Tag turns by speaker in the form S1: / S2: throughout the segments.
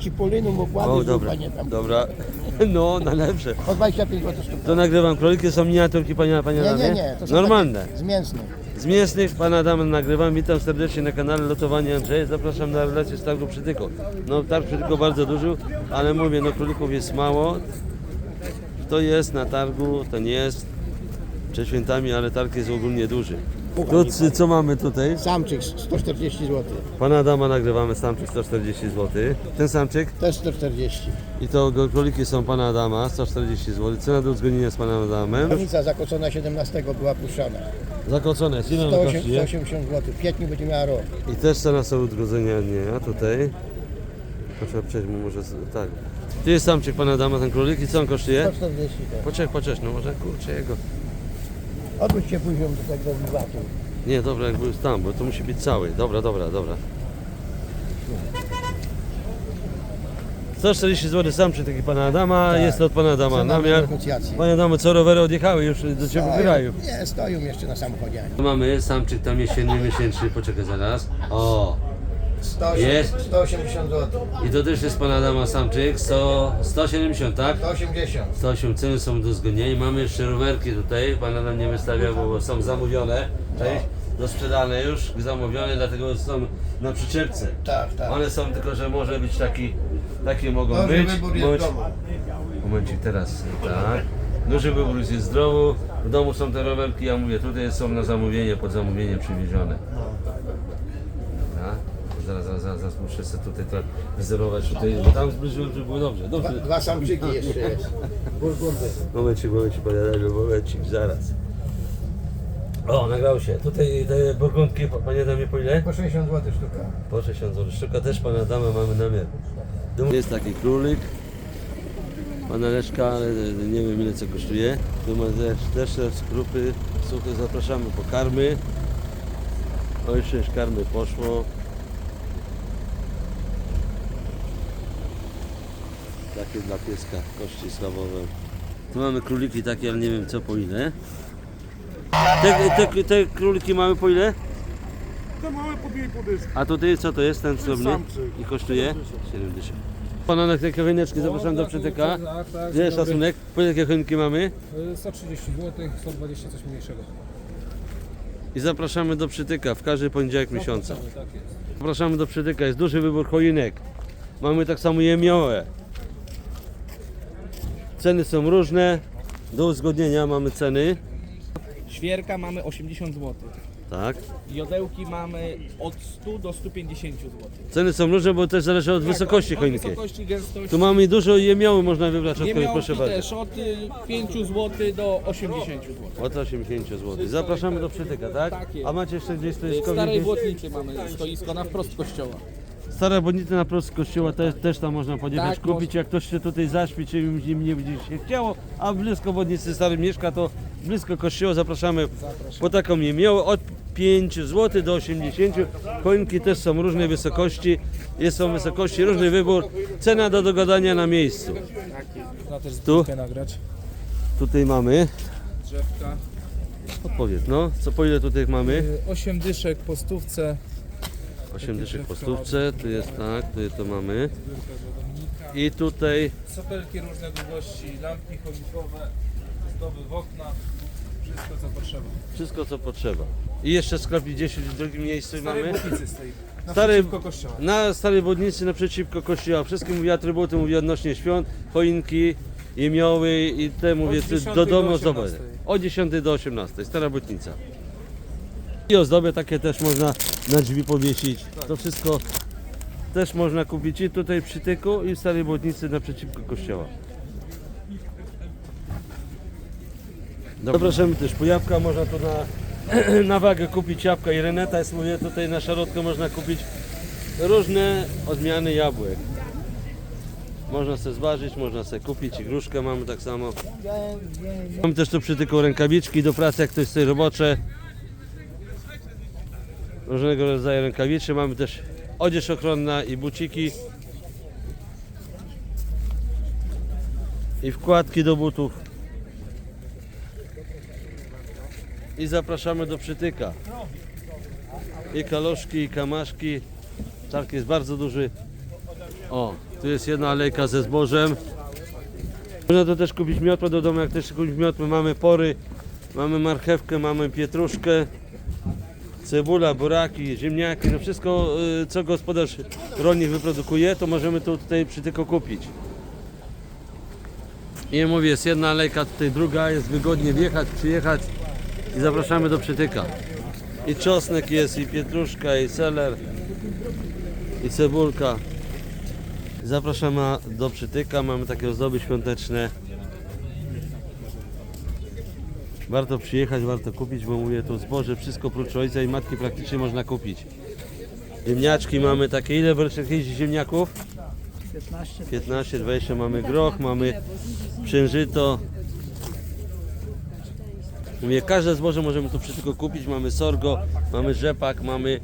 S1: Cipollinu,
S2: O,
S1: mokłady,
S2: dobra,
S1: tam.
S2: dobra. No, najlepsze.
S1: Po 25 zł sztuka.
S2: To nagrywam. Króliki są miniaturki, panie, panie
S1: Nie, nie,
S2: Adamie?
S1: nie. To są
S2: Normalne.
S1: takie Z mięsnych.
S2: Z mięsnych pana Adama nagrywam. Witam serdecznie na kanale Lotowanie Andrzeja. Zapraszam na relację z targu Przytyko. No targ Przytyko bardzo duży, ale mówię, no królików jest mało. To jest na targu, to nie jest przed świętami, ale targ jest ogólnie duży. Tu, c- co mamy tutaj?
S1: Samczyk 140 zł.
S2: Pana Adama nagrywamy samczyk 140 zł. Ten samczyk
S1: Też 140.
S2: i to go- króliki są pana Adama 140 zł. Cena do uzgodnienia z panem Adamem.
S1: Granica zakocona 17 była puszczana.
S2: Zakocone jest. Ile ona
S1: 108,
S2: kosztuje?
S1: 180 zł. W kwietniu będzie miała rok.
S2: I też cena są odgrodzenia dnia, a tutaj. Proszę przejść mu może. z- Tak. Tu jest samczyk pana Adama, ten królik i co on kosztuje?
S1: 140 też.
S2: Poczekaj, poczekaj, no może kurczę jego.
S1: Odwróć się później do tego wiwatu.
S2: Nie, dobra, jakby już tam, bo to musi być cały. Dobra, dobra, dobra. 140 zł samczyk taki pana Adama,
S1: Tak.
S2: jest to od pana Adama
S1: Cena
S2: namiar.
S1: negocjacji.
S2: Panie Adamo, co rowery odjechały już do ciebie kraju.
S1: Nie, stoją jeszcze na samochodzie.
S2: Tu mamy samczyk tam jesienny, miesięczny, poczekaj zaraz. O,
S1: 180,
S2: Jest.
S1: 180 zł.
S2: i to też jest pana Adama samczyk, 100, 170, tak?
S1: 180.
S2: 108 ceny są do zgodnienia. Mamy jeszcze rowerki tutaj, pan nam nie wystawia, bo są zamówione. Część do sprzedane już, zamówione, dlatego są na przyczepce.
S1: Tak, tak.
S2: One są tylko, że może być taki, takie mogą
S1: Duży
S2: być.
S1: wybór jest w
S2: bądź-
S1: domu.
S2: Momencik teraz, tak. Duży wybór jest zdrowo. W domu są te rowerki, ja mówię, tutaj są na zamówienie, pod zamówienie przywiezione. Zaraz, zaraz, zaraz, zaraz muszę sobie tutaj to wyzerować tutaj, bo tam zbliżyłem, żeby było dobrze.
S1: Dwa,
S2: Dobrze.
S1: dwa samczyki jeszcze jest. Burgundy.
S2: Momencik, momencik, panie momencik, zaraz. O, nagrał się. Tutaj te burgundki, pa- panie Adamie, po ile?
S1: Po 60 zł sztuka.
S2: Po 60 zł. Sztuka też pana Adama mamy namiar. Jest taki królik. Pana Leszka, ale nie wiem ile co kosztuje. Tu ma też, też skrupy suche. Zapraszamy po karmy. O, jeszcze już karmy poszło. Takie dla pieska, kości schabowe. Tu mamy króliki takie, ale nie wiem co po ile. Te, te, te króliki mamy po ile?
S3: To małe po dysk.
S2: A tutaj co to jest ten srebrny? I kosztuje? 70. Pana na takie choineczki zapraszam do przytyka.
S4: Tak, tak.
S2: Gdzie jest szacunek? Po jakie choinki mamy?
S4: Y, 130 zł, 120 coś mniejszego.
S2: I zapraszamy do przytyka w każdy poniedziałek miesiąca.
S4: Tak.
S2: Zapraszamy do przytyka, jest duży wybór choinek. Mamy tak samo jemiołe. Ceny są różne. Do uzgodnienia mamy ceny.
S5: Świerka mamy 80 zł.
S2: Tak.
S5: Jodełki mamy od 100 do 150 zł.
S2: Ceny są różne, bo też zależy od wysokości
S5: od, od
S2: choinki.
S5: wysokości, gęstości.
S2: Tu mamy dużo jemioły, można wybrać od kogoś, proszę bardzo.
S5: też od y, 5 zł do 80 zł.
S2: Od 80 zł. Zapraszamy do przytyka, tak?
S5: Tak jest.
S2: A macie jeszcze gdzieś
S5: W
S2: stoisko?
S5: starej
S2: gdzieś?
S5: błotnicy mamy stoisko na wprost kościoła.
S2: Stare Błotnice na prost kościoła też, też tam można podjechać,
S5: Tak,
S2: kupić. Jak ktoś się tutaj zaśpi, czy im nie będzie się chciało, a blisko Błotnicy Starym mieszka, to blisko kościoła zapraszamy po taką jemiołę od 5 zł do 80. Choinki też są różnej wysokości, jest są wysokości, różny wybór. Cena do dogadania na miejscu.
S4: Też
S2: Tu?
S4: nagrać.
S2: Tutaj mamy,
S4: Drzewka.
S2: odpowiedz no, co po ile tutaj mamy?
S4: Y, 8 dyszek po stówce.
S2: 8 dyszek po stówce, tu jest tak, tutaj to mamy. I tutaj
S4: Sopelki różne długości, lampki choinkowe, zdoby w okna. Wszystko co potrzeba.
S2: wszystko co potrzeba. I jeszcze sklep gdzieś w drugim miejscu mamy.
S4: stoi. Na
S2: Starej-
S4: Starej... kościoła.
S2: Na Starej Wodnicy naprzeciwko kościoła. Wszystkie mówię atrybuty, mówię odnośnie świąt, choinki, i te mówię
S4: 10
S2: do domu
S4: do
S2: ozdoby.
S4: 18.
S2: Od 10 do 18, Stara Błotnica. I ozdoby takie też można na drzwi powiesić. To wszystko też można kupić i tutaj przy Tyku i w Starej Błotnicy naprzeciwko kościoła. Zapraszamy też po jabłka, można tu na, na wagę kupić jabłka i reneta jest mówię tutaj na szarotkę można kupić różne odmiany jabłek. Można sobie zważyć, można sobie kupić i gruszkę mamy tak samo. Mamy też tu przytyką rękawiczki do pracy, jak ktoś chce robocze. Różnego rodzaju rękawiczki. Mamy też odzież ochronna i buciki. I wkładki do butów. I zapraszamy do przytyka. I kaloszki, i kamaszki. Targ jest bardzo duży. O, tu jest jedna alejka ze zbożem. Można to też kupić miotłę do domu, jak też kupić miotłę. Mamy pory, mamy marchewkę, mamy pietruszkę, cebula, buraki, ziemniaki, no wszystko y, co gospodarz rolnik wyprodukuje, to możemy tu tutaj przy tylko kupić. I mówię, jest jedna alejka, tutaj druga, jest wygodnie wjechać, przyjechać i zapraszamy do przytyka. I czosnek jest, i pietruszka, i seler, i cebulka. Zapraszamy do przytyka, mamy takie ozdoby świąteczne. Warto przyjechać, warto kupić, bo mówię, to zboże, wszystko prócz ojca i matki praktycznie można kupić. Ziemniaczki mamy takie, ile jeździ ziemniaków? 15. 15, 20 mamy groch, mamy przężyto. Mówię, każde zboże możemy tu przytyko kupić. Mamy sorgo, mamy rzepak, mamy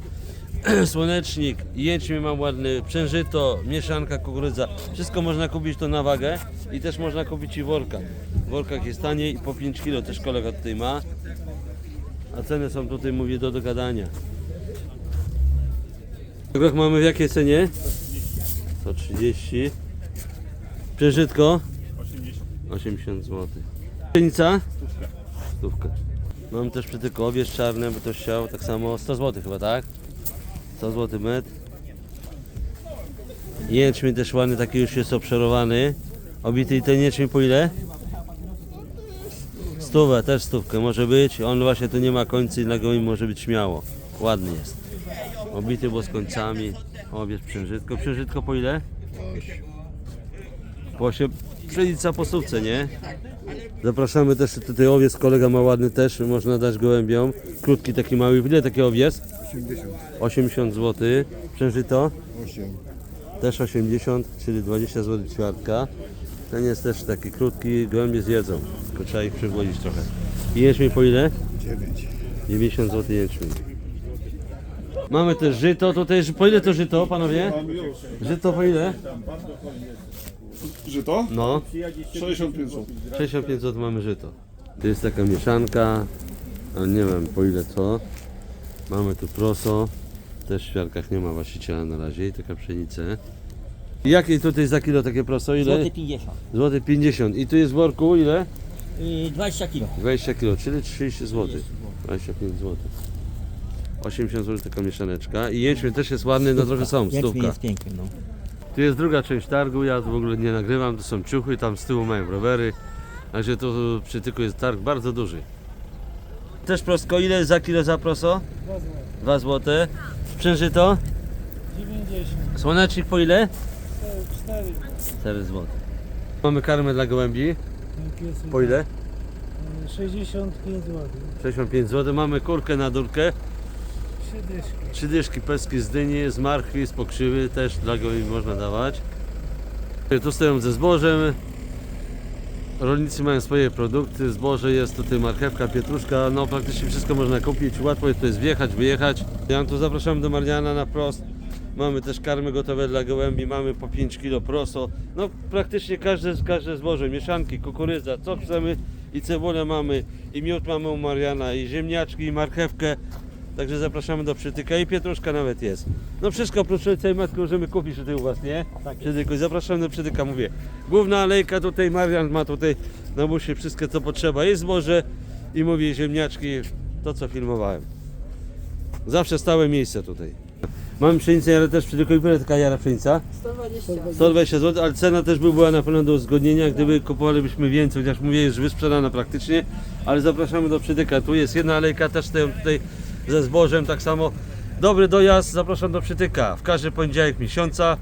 S2: słonecznik, jęczmień mam ładny, przężyto, mieszanka, kukurydza. Wszystko można kupić to na wagę i też można kupić i w workach. W workach jest taniej po 5 kg też kolega tutaj ma. A ceny są tutaj, mówię, do dogadania. Groch mamy w jakiej cenie? 130. Przeżytko? 80 zł. Pszenica? Stówkę. Mam też przytyko owiec czarne, by ktoś chciał, tak samo 100 zł chyba, tak? 100 zł metr. Jęczmień też ładny, taki już jest obszerowany. Obity i ten jęczmień po ile? Stówę, też stówkę może być. On właśnie tu nie ma końca i na gołym może być śmiało. Ładny jest. Obity bo z końcami. Owiec przężytko. Przężytko po ile? Po 8. Pszenica po stówce, nie? Zapraszamy też tutaj owiec, kolega ma ładny też, można dać gołębiom. Krótki taki mały, ile taki owiec?
S3: 80.
S2: 80 zł. Przężyto?
S3: 8.
S2: Też 80, czyli 20 zł ćwiartka. Ten jest też taki krótki, gołębie zjedzą, tylko trzeba ich przygłodzić trochę. I jęczmień po ile?
S3: 9.
S2: 90 zł jęczmień. Mamy też żyto, tutaj po ile to żyto, panowie? Żyto po ile?
S3: Żyto?
S2: No,
S3: 65 zł.
S2: 65 zł mamy żyto. To jest taka mieszanka, a nie wiem po ile co. Mamy tu proso, też w świarkach nie ma właściciela na razie, i taka pszenicę. Jakie tutaj za kilo takie proso? Ile?
S6: Złoty 50.
S2: Złoty 50. I tu jest w worku ile?
S6: I 20 kg.
S2: 20 kg, czyli 30 zł. 25 zł. 80 zł taka mieszaneczka. I jęczmień też jest ładny, no trochę są, stówka.
S6: jest piękny, no.
S2: Tu jest druga część targu, ja w ogóle nie nagrywam, to są ciuchy, tam z tyłu mają rowery. Także tu przy tyku jest targ bardzo duży. Też prosko, ile za kilo za proso? 2 zł. Przężyto?
S7: 90,
S2: Słonecznik po ile?
S7: 4,
S2: 4 zł. Mamy karmę dla gołębi.
S7: piesy.
S2: Po ile?
S7: 65 zł.
S2: 65 zł. Mamy kurkę na durkę. Trzy dyszki peski z dyni, z marchwi, z pokrzywy też dla gołębi można dawać. Tu stoją ze zbożem. Rolnicy mają swoje produkty, zboże jest tutaj marchewka, pietruszka, no praktycznie wszystko można kupić, łatwo jest wjechać, wyjechać. Ja tu zapraszam do Mariana na prost. Mamy też karmy gotowe dla gołębi, mamy po 5 kg proso. No praktycznie każde, każde zboże, mieszanki, kukurydza, co chcemy i cebulę mamy, i miód mamy u Mariana, i ziemniaczki, i marchewkę. Także zapraszamy do przytyka i pietruszka nawet jest. No wszystko oprócz tej matki możemy kupić tutaj u Was, nie? Tak. Przytyku. Zapraszamy do przytyka, mówię. Główna alejka tutaj, Marian ma tutaj na musie wszystko co potrzeba. Jest zboże i mówię ziemniaczki, to co filmowałem. Zawsze stałe miejsce tutaj. Mam pszenicę, ale też przytyku. Ile taka jara pszenica?
S7: 120.
S2: 120 zł, ale cena też by była na pewno do uzgodnienia, gdyby kupowalibyśmy więcej, chociaż mówię, jest wysprzedana praktycznie, ale zapraszamy do przytyka. Tu jest jedna alejka, też tutaj ze zbożem, tak samo. Dobry dojazd, zapraszam do przytyka. W każdy poniedziałek miesiąca.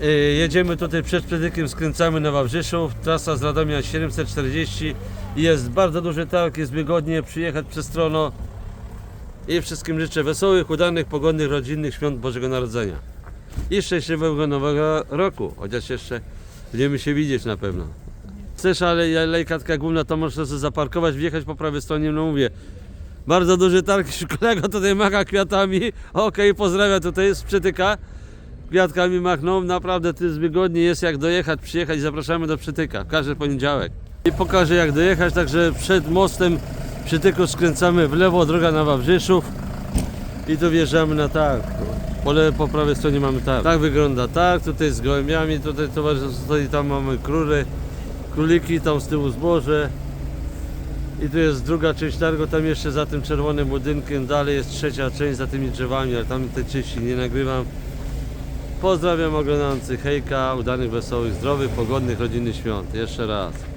S2: Yy, jedziemy tutaj przed przytykiem, skręcamy na Wawrzyszów, trasa z Radomia 740. Jest bardzo duży targ, jest wygodnie przyjechać przez strono. I wszystkim życzę wesołych, udanych, pogodnych, rodzinnych świąt Bożego Narodzenia i szczęśliwego nowego roku, chociaż jeszcze będziemy się widzieć na pewno. Chcesz, ale alejka taka główna, to możesz zaparkować, wjechać po prawej stronie, no mówię. Bardzo duży targ, kolega tutaj macha kwiatami, okej, pozdrawia tutaj z przytyka. Kwiatkami machnął, naprawdę to jest wygodnie, jest jak dojechać, przyjechać, zapraszamy do przytyka, każdy poniedziałek. I pokażę jak dojechać, także przed mostem przytyku skręcamy w lewo, droga na Wawrzyszów i tu wjeżdżamy na targ. Po, le, po prawej stronie mamy targ. Tak wygląda targ, tutaj z gołębiami, tutaj towarzystwo stoi, tam mamy króle, króliki, tam z tyłu zboże. I tu jest druga część targu, tam jeszcze za tym czerwonym budynkiem, dalej jest trzecia część za tymi drzewami, ale tam tej części nie nagrywam. Pozdrawiam oglądających, hejka, udanych, wesołych, zdrowych, pogodnych, rodzinnych świąt. Jeszcze raz.